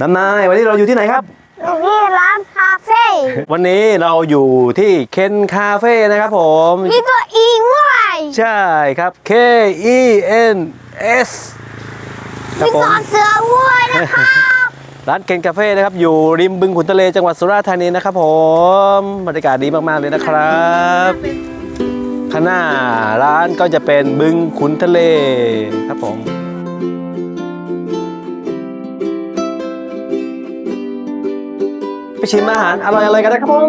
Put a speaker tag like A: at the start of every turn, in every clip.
A: น้ำนายวันนี้เราอยู่ที่ไหนครับ
B: ตรงนี้ร้านคาเฟ่
A: วันนี้เราอยู่ที่เคนคาเฟ่นะครับผม
B: มีตัวอีด้วย
A: ใช่ครับ K E N S ครั
B: มี
A: บผม
B: ตัวเสือด้วยนะครับ
A: ร้านเคนคาเฟ่นะครับอยู่ริมบึงขุนทะเลจังหวัดสุราษฎร์ธานีนะครับผมบรรยากาศดีมากๆเลยนะครับข้างหน้าร้านก็จะเป็นบึงขุนทะเลครับผม ชิมอาหารอร่อยๆกันนะครับผม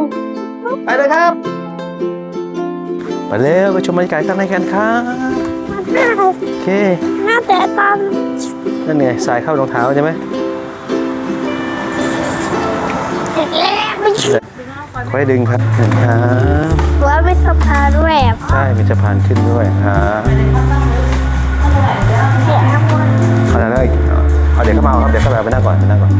A: ไปเลยครับ ไปเร็วไปชมบรรยากาศข้างในกันครับโอเค
B: น่าแต่ตอน
A: นั่นไงสายเข้ารองเท้าใช่ไหม
B: เสร็จแล้วไม่ใช่
A: ค่อยดึงครับครับ
B: ว่าไม่สะพานด้วยอะพ่อ
A: ใช่มีสะพานขึ้นด้วยครับ
B: เสียทั้งหมด
A: เอาแล้วอีกเอาเดี๋ยวเข้ามาเอาครับเดี๋ยวเข้ามาไปนั่งก่อนไปนั่งก่อน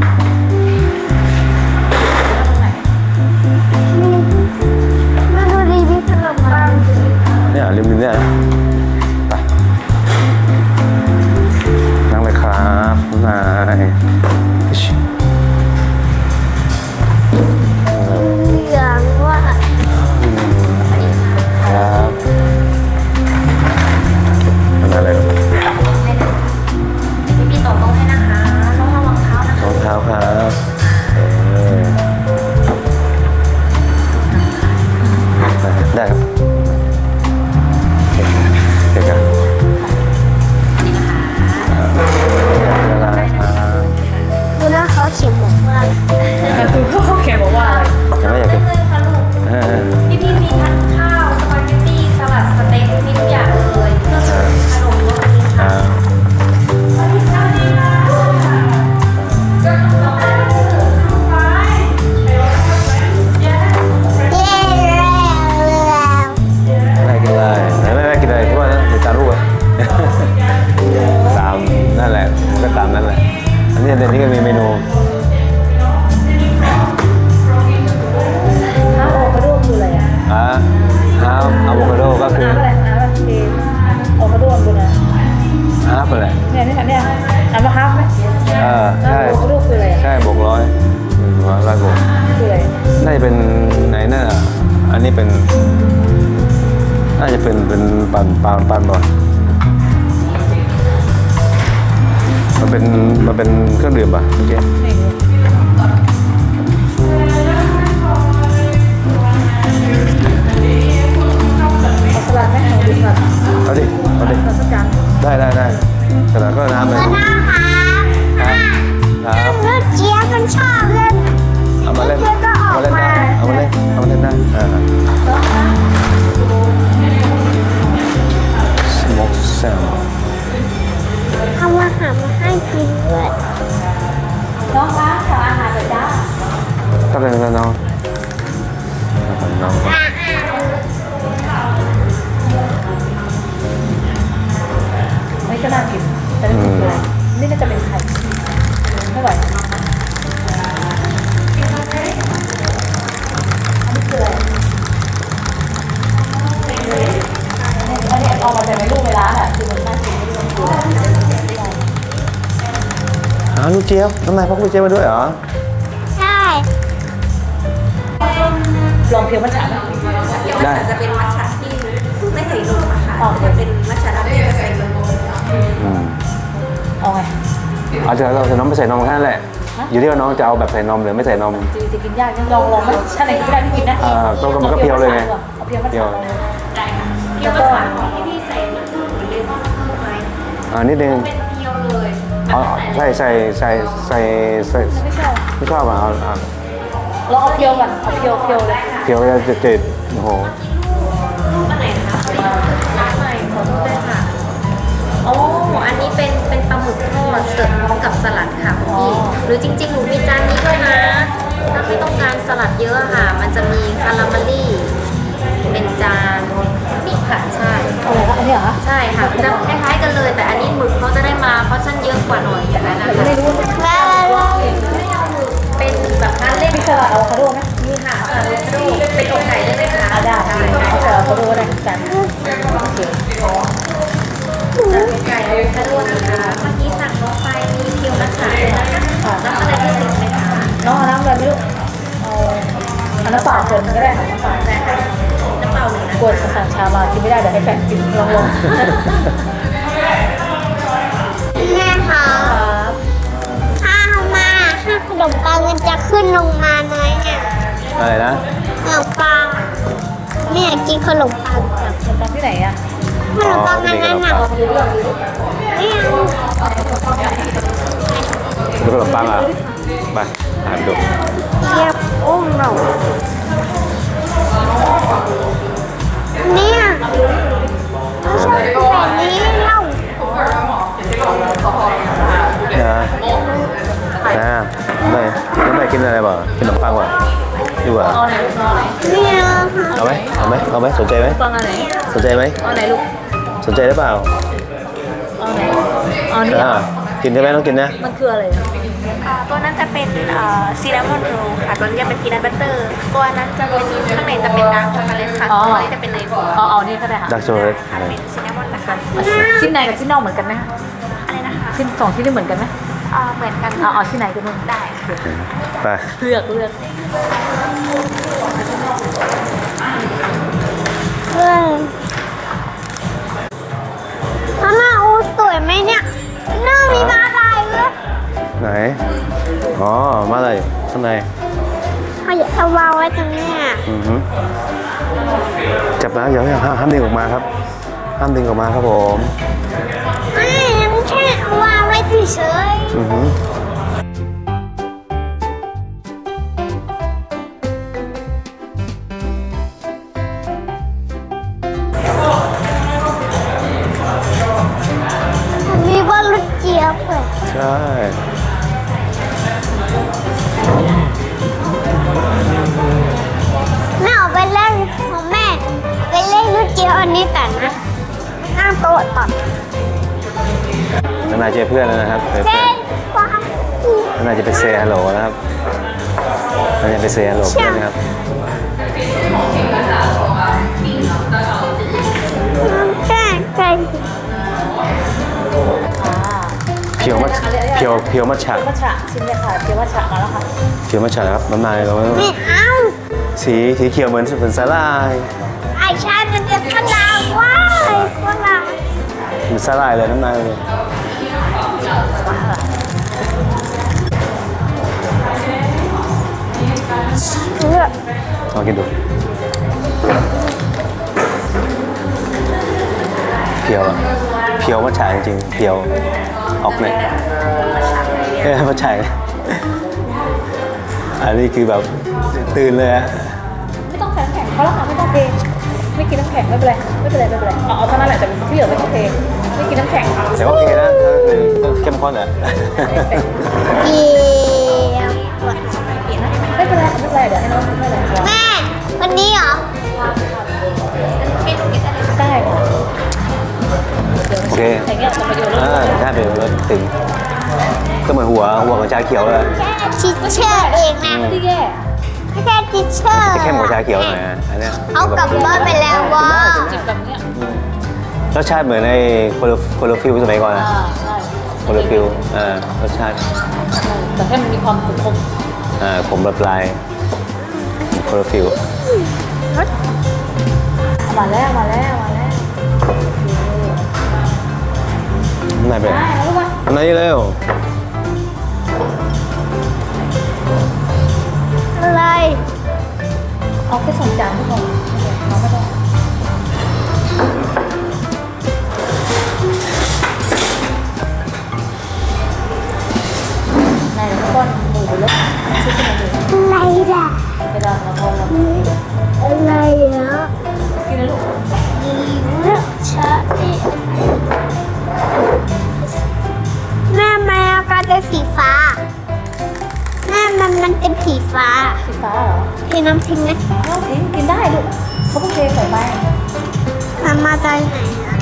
A: อันนี้ เจี๊ยบน้ำนายพกลูกเจี๊ยบมาด้วยเหรอ
B: ใช่
C: ลองเพียวมัทฉะไหม
A: ได้
D: จะเป็นมัทฉะที่ไม่ใส่นมอะค่ะ
C: อ๋อโอเค
D: จะเป็นมัทฉะที่ไม่ใส่นม
A: อืม
C: เอาไง
A: เอาจะเราใส่นมไม่ใส่นมแค่นั้นแหละ อยู่ที่ว่าน้องจะเอาแบบใส่นมหรือไม่ใส่นม
C: จริงจะกินยากยังลองลองไหมถ้าไหนกินได้ไม่กินนะ
A: อ่าก็ก็มันก็เพียวเลยไง
C: เอาเพียวมัทฉะลองเลย
D: ได้ค่ะเกี๊ยวมัทฉะของที่พี่ใส่มันเหมือนเลมอนเพิ่มไหม
A: อ่านิดนึง
D: เป็น เกี๊ยวเลย
A: เอาใส่ใส่ใส่ใส่ใส่
C: ไม่ชอบ
A: ไม่ชอบอะเอาเอา
C: ลองเอาเพียวก่อนเอาเพียวเพียวเลย
A: เพียวจะจืดๆโอ้โห
D: รูปอันไหนนะคะร้านใหม่ขอดูด้วยค่ะโอ้อันนี้เป็นเป็นปลาหมึกทอดเสิร์ฟพร้อมกับสลัดค่ะคุณพี่หรือจริงๆหนูมีจานนี้ด้วยนะ ถ้าพี่ต้องการสลัดเยอะอะค่ะ มันจะมีคาราเมลลี่ เป็นจานนี่ค่ะใช่
C: อะไรคะอันนี้เหรอคะ
D: ใช่ค่ะจะคล้ายๆกันเลย แต่อันนี้หมึกเขาจะ อชั่นเยอะกว่าหน่อยอย่างนั้นนะคะ
C: ไม่รู้
D: เป็นแบบนั้นเล่น
C: มีสลัดอะโวคาโดไหม
D: มีค่ะสลัดอะโวโดเป็นอกไก่ได้ไหมคะ
C: ได้ได้เสลัดอะโวโดได้จันโอเคจะเป็น
D: ไก่อะโวาโดนะคะเมื่อกี้สั่งน้องไปมีเคียวรักษาเลยนะคะน้ำอะไรที่
C: ติดไหมคะน้องน้ำอะไรไม่รู้เอาน้ำเปล่าเกินก็ได้ค่ะน้ำเปล่า
B: ได้ค่ะ
C: น้ำเป
B: ล่าห
D: นึ่งนะกดสั่
C: งชา
B: มากินไม่ได้เดี๋ยวให้แฟนกินลองลอง ขึ้นลงมาน้อยเนี่ย
A: อะไรนะ
B: ขนมปังเนี่ยกินขนมปัง
C: ขนมปังที่ไหนอะ
B: ขนมปังอันนั้นน่ะเนี่ย
A: ดูขนมปังอะไปหาดู
B: เทียบโอ้โหเนี่ยไม่ใช่แบบนี้เล่า
A: ขนมปังบ่ดีกว่า
C: เอาไหนลูกเอาไหน
B: เนี่ยค่ะ
A: เอาไหมเอาไหมเอาไหมสนใจไหม
C: ปังอันไหน
A: สนใจไหม
C: เอาไหนลูก
A: สนใจหรือเปล่า
C: เอาไหนเอานี่
A: อ่ากินได้ไหมต้องกินนะ
C: มันคืออะไรอะ
D: ตัวนั้นจะเป็นซีนามอนโรลค่ะตัวนี้จะเป็นพีนัทบัตเตอร์ตัวนั้นจะเป็นข้างในจะเป็นดาร์กช็อกโกแลตค่ะตัวนี้จะเป็นเนยบัว
C: เอาเอานี่ก็ได้ค่ะ
A: ดักโชว์เลย
D: อันเป็นซีนามอนนะคะ
C: ชิ้นในกับชิ้นนอกเหมือนกันไหมคะ
D: อะไรนะคะ
C: ชิ้นสองชิ้นนี่เหมือนกันไหม
D: เอ่อเหมือนกัน
C: เอาเอาชิ้นไหนกันบ้าง
D: ได้
A: ไป
C: เลือกเลือก
B: เฮ้ยอาม่าอูสวยไหมเนี่ยหน้ามีมาลายเลย
A: ไหน อ๋อ มาเลยข้างใน
B: เอาเอาวางไว้ตรงเนี้ย
A: อือหือจับนะอย่าอย่าห้ามห้ามดึงออกมาครับ ห้ามดึงออกมาครับผม
B: ไม่ไม่ใช่เอาวางไว้เฉย
A: อือหือ
B: ๆมีว่าลูกเจี๊ยบเลย
A: ใช่
B: แม่เอาไปเล่นของแม่ ไปเล่นลูกเจี๊ยบอันนี้แต่นะห้ามโต๊ะตัด
A: ข้างในเจอเพื่อนแล้วนะครับเจอ
B: เส้
A: เพื่อน
B: นความ
A: ข้างในจะไปเซฮัลโหลนะครับข้างในไปเซฮัลโหลเพื่อนนะครับ
B: แก้ไก่
C: อ่า
A: เพียวมัชเพียวเพียวมัชฉะ
C: เพียวมัชฉะชิ้นเนี่ยค่ะเพียวมัชฉะมาแล้วค่ะ
A: เพียวมัชฉะนะครับน้ำลายเรา
B: ไม่เอา
A: สีสีเขียวเหมือนเหมือนสาลาย
B: ไอ้ชายมันจะขนาดว้ายคนละ
A: เหมือนสาลายเลยน้ำลายเลย ลองกินดูเพียวอะเพียวมัชฉะจริงๆเพียวออกเนี่ยเออมัชฉะอันนี้คือแบบตื่นเลยอะ
C: ไม่ต้องใส่น้ำแข็งเขาแล้วค่ะไม่ต้องเทไม่กินน้ำแข็งไม่เป็นไรไม่เป็นไรไม่เป็นไรเอาเอาเท่านั้นแหละแต่ที่เหลือไม่ต้องเทไม่กินน้ำแข็ง
A: แต่ว่าโอเคนะถ้าคือก็เข้มข้นอะ
B: เกี๊ยว
C: ไม่เป็นไรไม่เป็นไรเดี๋ยวให้น้องไม่เป็นไร
B: แม่วั นนี้เหรอ
C: ได้ค่ะ
A: โอเค
C: อย่างเงี้ยจะประโยชน์
A: อ่าได้ไปแล้วถึงก็เหมือนหัวหัวของชาเขียวเลย
B: แค่ทิชเชอร์เองนะ
C: ไม่ได้แย่
B: แค่ทิชเชอร์
A: จะเข้มกว่าชาเขียวหน่อยนะอันเนี้ย
B: เอากลับบ้านไปแล้วว่า
C: จิบแบบเนี้ย
A: รสชาติเหมือนในโคโลโคโลฟิลสมัยก่อนนะ
C: อ่าใช่
A: โคโลฟิลอ่ารสชาติ
C: แต่แค่มันมีความขม
A: อ่าผมปลายโคโลฟิล
C: ๆมาแล้วมาแล้วมาแล้ว
A: ไหนเป็น
C: ได้แล้ววะ
A: อันไหนเร็ว
B: อะไร
C: เอาแค่สองจานก็พอน้องไม่ต้องไหนแล้วก้อนหมูเล็กชิ้นขึ้นมาดู
B: อะไรล่ะ
C: ไปลองเราพอเรา
B: อะไรเหรอ
C: กินนะลูก
B: ดีเลือกชาแม่แม่อาการเป็นสีฟ้าแม่มันมันเป็นสีฟ้า
C: สีฟ้าเหรอ
B: เทน้ำทิ้งนะ
C: น้องทิ้งกินได้ลูกเขาเพิ่งเทใส่ไป
B: มันมาจากไหนนะ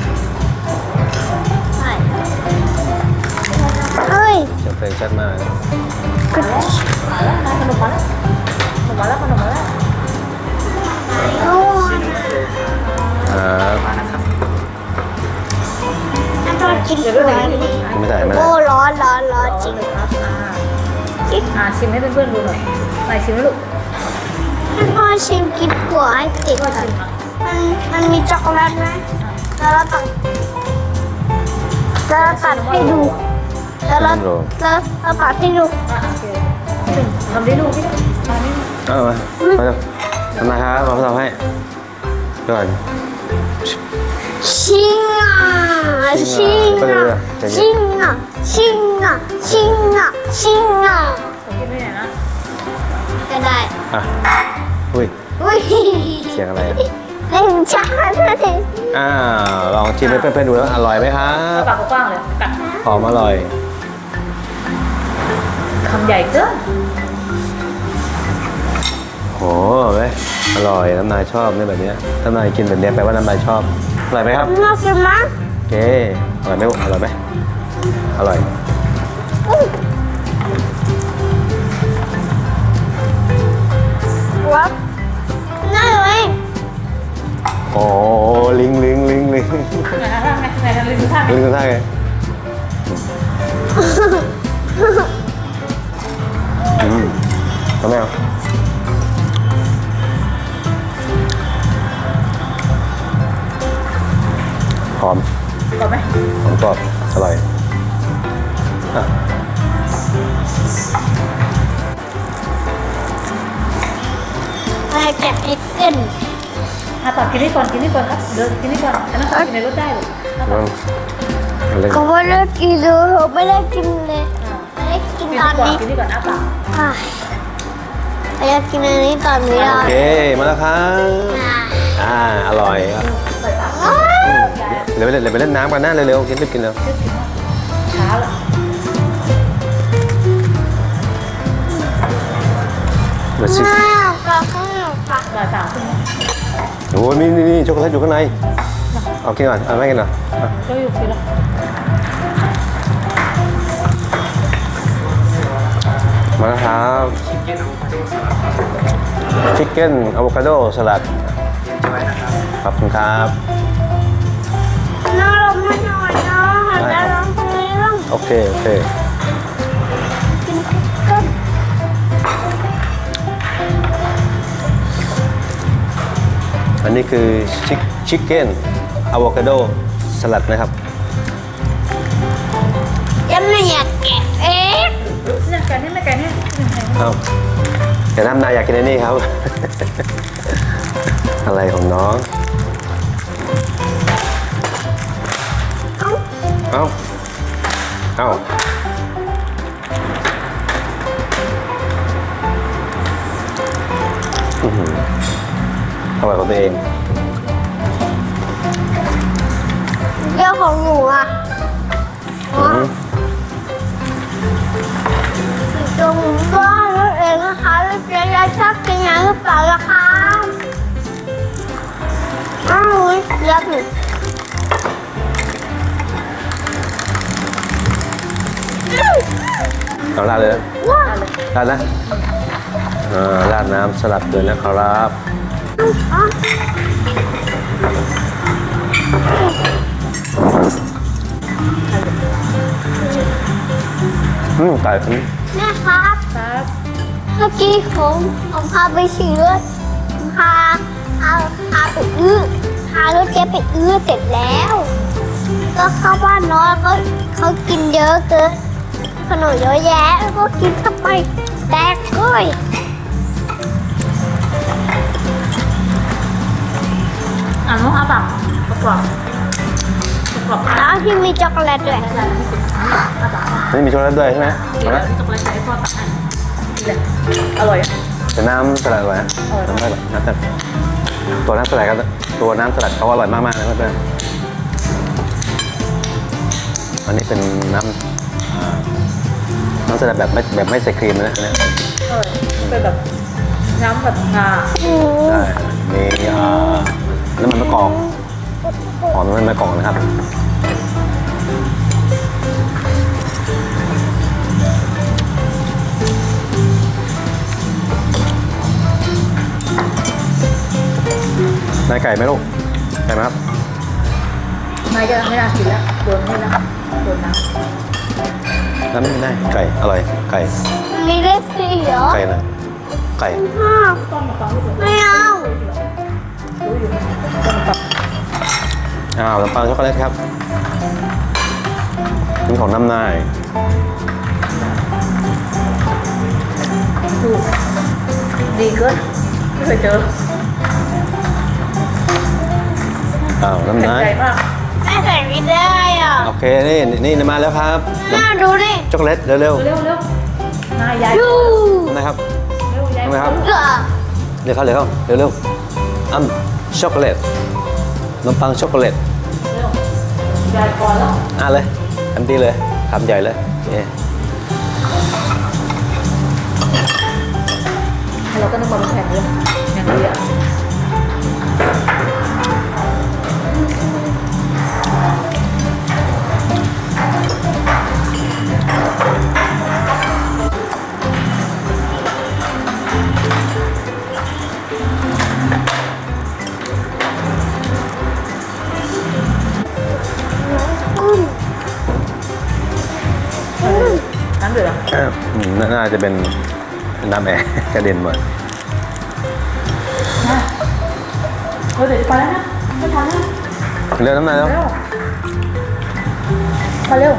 B: ใส่เอ้ย
A: เสียงเพลงชัดมาก
C: มาแล้วมาแล้วมาขนมมาแล้วขน มมาแล้วขนมมาแล้ว
B: โอ้ย
A: อ่า
B: น่าจะกินตัวนี้
A: ไม่ได้ไม่ได้
B: โอ้ร้อนร้อนร้อนจริง
C: เลยครับอ่าอ่าชิมให้เพื่อนๆดูหน่อยไหนชิมไหมลูก
B: ถ้าพ่อชิมกินถั่วให้ติด
C: ก็ชิมอะ
B: มันมันมันมีช็อกโกแลตไหมแล้วเราตัดแล้วเราตัดให้ดูแล้วเราแล้วเราตัดให้ดู
C: อะโอเคหนึ่งทำได้ลูกพี่ทำได้ลูก
A: เอามามาเร็วทำนะครับมาทำให้ก่อน
B: ชิงอะชิงอะชิงอะชิงอะชิงอะชิงอะ
C: ผมกินไม่ไหนนะ
B: ก็ได้
A: อะอุ้ย
B: อุ้ย
A: เสียงอะไรอะ
B: เล่นช้าเลย
A: อ้าวลองชิมให้เพื่อนๆดูแล้วอร่อยไหมครั
C: เอา
A: บ
C: ปากกว้างๆเลยกัด
A: หอมอร่อย
C: คำใหญ่เกิน
A: โหไหมอร่อยน้ำนายชอบเนี่ยแบบเนี้ยน้ำนายกินแบบเนี้ยแปลว่าน้ำนายชอบอร่อยไหมครับ
B: น่ากินมั้ย
A: โอเคอร่อยไหมอร่อยไหมอร่อย
B: วับน่าเลย
A: โอ้ลิงลิงลิงลิง
C: ไหนนะท่าไงไหนทำลิงดูท่าไง
A: ลิงทำท่าไง อะ
C: ต่อกินนี่ก่อนกินนี่ก่อนครับเดินกินนี่ก่อนอันนั้นกินในรถได้เลยอะ
A: ลองเอาเล่น
B: ก็ไม่ได้กินเลยไม่ได้กินเลย
C: อะ
B: ไม่ได้กิน
C: กิน
B: ตอน
C: นี่ก่อน
B: นี้
C: กินนี่ก่อนอ้าปาก
B: อะไม่ได้กินอันนี้ตอนนี้
A: โอ
B: อะ
A: เคมาแล้วครับอ่าอร่อยครับ
B: อะ
A: เดี๋ยวไปเล่นเดี๋ยวไปเล่นน้ำกันนะเร็วๆกินรีบกินเร็ว
C: ช้าละ
A: เดี๋ยวสิ
B: อ้าวปลาข้างหนูปลา
C: บ่ายสามครึ่ง
A: โอ้ยมีนี่นี่ช็อกโกแลตอยู่ข้างในเอากินก่อนเอาไม่กินเหรออะ
C: ก็อยู่กินแล้ว
A: มาแล้วครับชิคเก้นอะโวคาโดสลัดขอบคุณครับ
B: น้าลงมาหน่อยนะหันหน้าลงตรงนี้ลง
A: โอเค โอเค อันนี้คือชิคชิคเก้นอะโวคาโดสลัดนะครับ
B: ยังไม่อยากแกะเอ๊ะ
C: เนี่ยแกนี่ไม่แกนี่
A: เอาแต่น้ำนายอยากกินอันนี้ครับ อะไรของน้อง
B: เอ้า
A: เอาเอาอื้ อหืออร่อยของตัวเอง
B: เรื่องของหนูอะ
A: อือหือ
B: ตรงบ้านนั่นเองนะคะแล้วเจ๊ยายชอบกินยังหรือเปล่าล่ะคะอ้าวรักหนู
A: เอาราดเลยนะ
B: ว้า
A: ราดนะอ่าราดน้ำสลัดเลยนะครับ
B: อะ
A: อืมไก่อันนี้
B: แม่ครับ
C: ครับ
B: เมื่อกี้ผมผมพาไปฉี่เลือดผมพาพาพาไปอื้อพารถเจ๊ไปอื้อเสร็จแล้ว ก็เข้าบ้านน้อยเขาเขากินเยอะเกินขนมเยอะแยะแล้วก็กินเข้าไปแตกก้อย
C: อะน้องอ้าปากประกอบประกอบ
B: แล้วที่มีช็อกโกแลตด้วย
A: นี่มีช็อกโกแลตด้วยใช่ไหม
C: กิน
A: เอา
C: แล้
A: ละ
C: วช็อกโกแลตใส่พ่อตักให้กินเลยอร่อยอะ
A: แต่น้ำสลัดอร่อยนะ
C: อร่อย
A: น้ำสลัดน้ำสลัดตัวน้ำสลัดครับตัวน้ำสลัดเขาอร่อยมากๆนะเพื่อนๆอันนี้เป็นน้ำอ่าน้ำสลัดแบบไม่แบบไม่ใส่ครีมนะอันเนี้ย
C: อร่อยเป็นแบบน้ำแบบชา
B: อืม
A: ใช่มีอ่า น้ำมันมะกอกหอมน้ำมันมะกอกนะครับนายไก่ไหมลูกไก่ไหมครับ
C: ไม่จะไม่น่ากินแล้วโดนนี่แล้วโดนน้
A: น้ำไม่ได้ไก่อร่อยไก่
B: มีเลขสี่เหรอ
A: ไก่นะไก่
B: ห้าำ
C: ต้มมะพร้าวไม่ถูก
B: ไม่เอา
C: รู้ อยู่ต้มมะพร้าว
A: อ้าวน้ำปังช็อกโกแลตครับนี่ของน้ำนาย
C: ถูกดีเกินไม่เคยเจอ
A: อ้าวน้ำ
C: แข็ง
A: นาย
C: ใจมาก
B: แม่ใส่ไม่ได้อะ
A: โอเค นี่นี่มาแล้วครับ
B: น่าดูดิ
A: ช็อกโกแลตเร็ว
C: เร็วเร็วๆนายยาย
B: ดู
A: ๆนะครับ
C: เร็วยาย
A: ทำไมครับ
B: เหรอ
A: เร็วเข้าเร็วเข้าเร็วเร็วอ้ำ ช็อกโกแลตนมปังช็อกโกแลต
C: เร็วยายพอแล้ว
A: อะเลยอันทีเลยคำใหญ่เลยเนี่ย
C: เราก็นึกว่ามันแข็งเลยอย่างนี้อะ น้ำเดือด
A: อืมน่าน่าจะเป็นน้ำแอร์ กระเด็นมา
C: นะเออเดี๋ยวจะไปแล้วนะไม่ทันนะ
A: เร็วน้ำนายแล้ว
C: เร็วไปเร็ว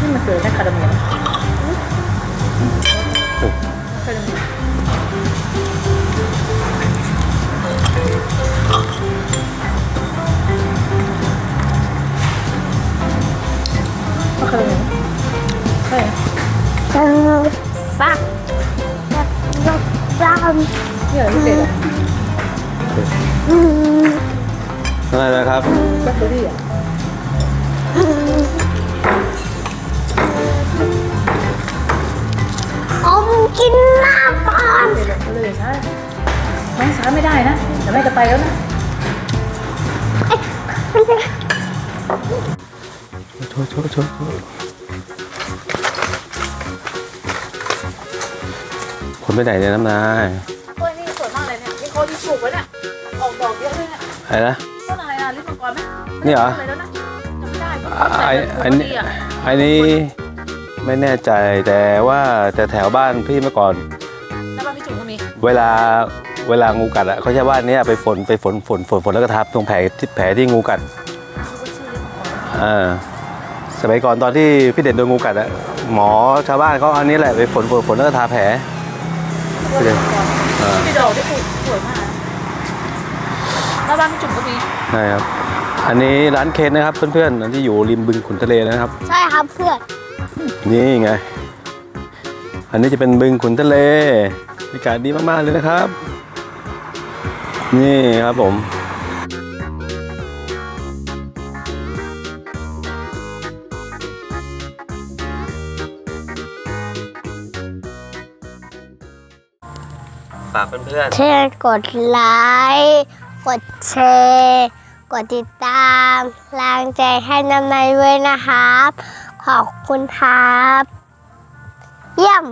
C: นี่มันคือแม่คาเดเมีย
B: จังฟักจังจัง
C: นี่อะไรพิเศษอะ
B: อืม
A: น้ำนายแล้วครับ
C: แบล็คเบอรี่อะ
B: ผมกินหน้าก่อน
C: เดี๋ยวเลยใช่น้องสายไม่ได้นะเดี๋ยวแม่จะไปแล้วนะ
A: นไปไหนเนี่ยน้ำนาย
C: กล้วยนี่สวยมากเลยเนี่ยนี่เขาที่ปลูกไว้เนี่ยออกดอกเยอะเลยเนี่ย
A: อะไรนะ
C: ต้นอะไรอะลิ้นมังกรไหม
A: นี่เหรอ
C: อะไรแล้วนะจำไม่ได้
A: อ่าไอ้ไอ้นี่
C: อะ
A: ไอ้นี้ไม่แน่ใจแต่ว่าแต่แถวบ้านพี่เมื่อก่อน
C: หน้าบ้านพี่จุ๋มก็มี
A: เวลาเวลางูกัดอะเขาใช้ว่าอันเนี้ยไปฝนไปฝนฝนฝนฝนแล้วก็ทับตรงแผลที่แผลที่งูกัดอ่าสมัยก่อนตอนที่พี่เด่นโดนงูกัดอะหมอชาวบ้านเขาเอาอันนี้แหละไปฝนฝนฝนแล้วก็ทาแผล
C: ลิ้นมังกร
A: อ่า
C: พี่ดอกที่ปลูกสวยมากหน้าบ้านพี่จุ๋มก็มี
A: ใช่ครับ อันนี้ร้านเคนนะครับ เพื่อนๆอันที่อยู่ริมบึงขุนทะเลนะครับ
B: ใช่ครับเพื่อน
A: นี่ไง อันนี้จะเป็นบึงขุนทะเลบรรยากาศดีมากๆเลยนะครับ นี่ครับผม ฝากเพื่อน
B: เช่นกดไลค์ กดแชร์ กดติดตามแรงใจให้น้ำในด้วยนะครับ ขอบคุณครับ เยี่ยม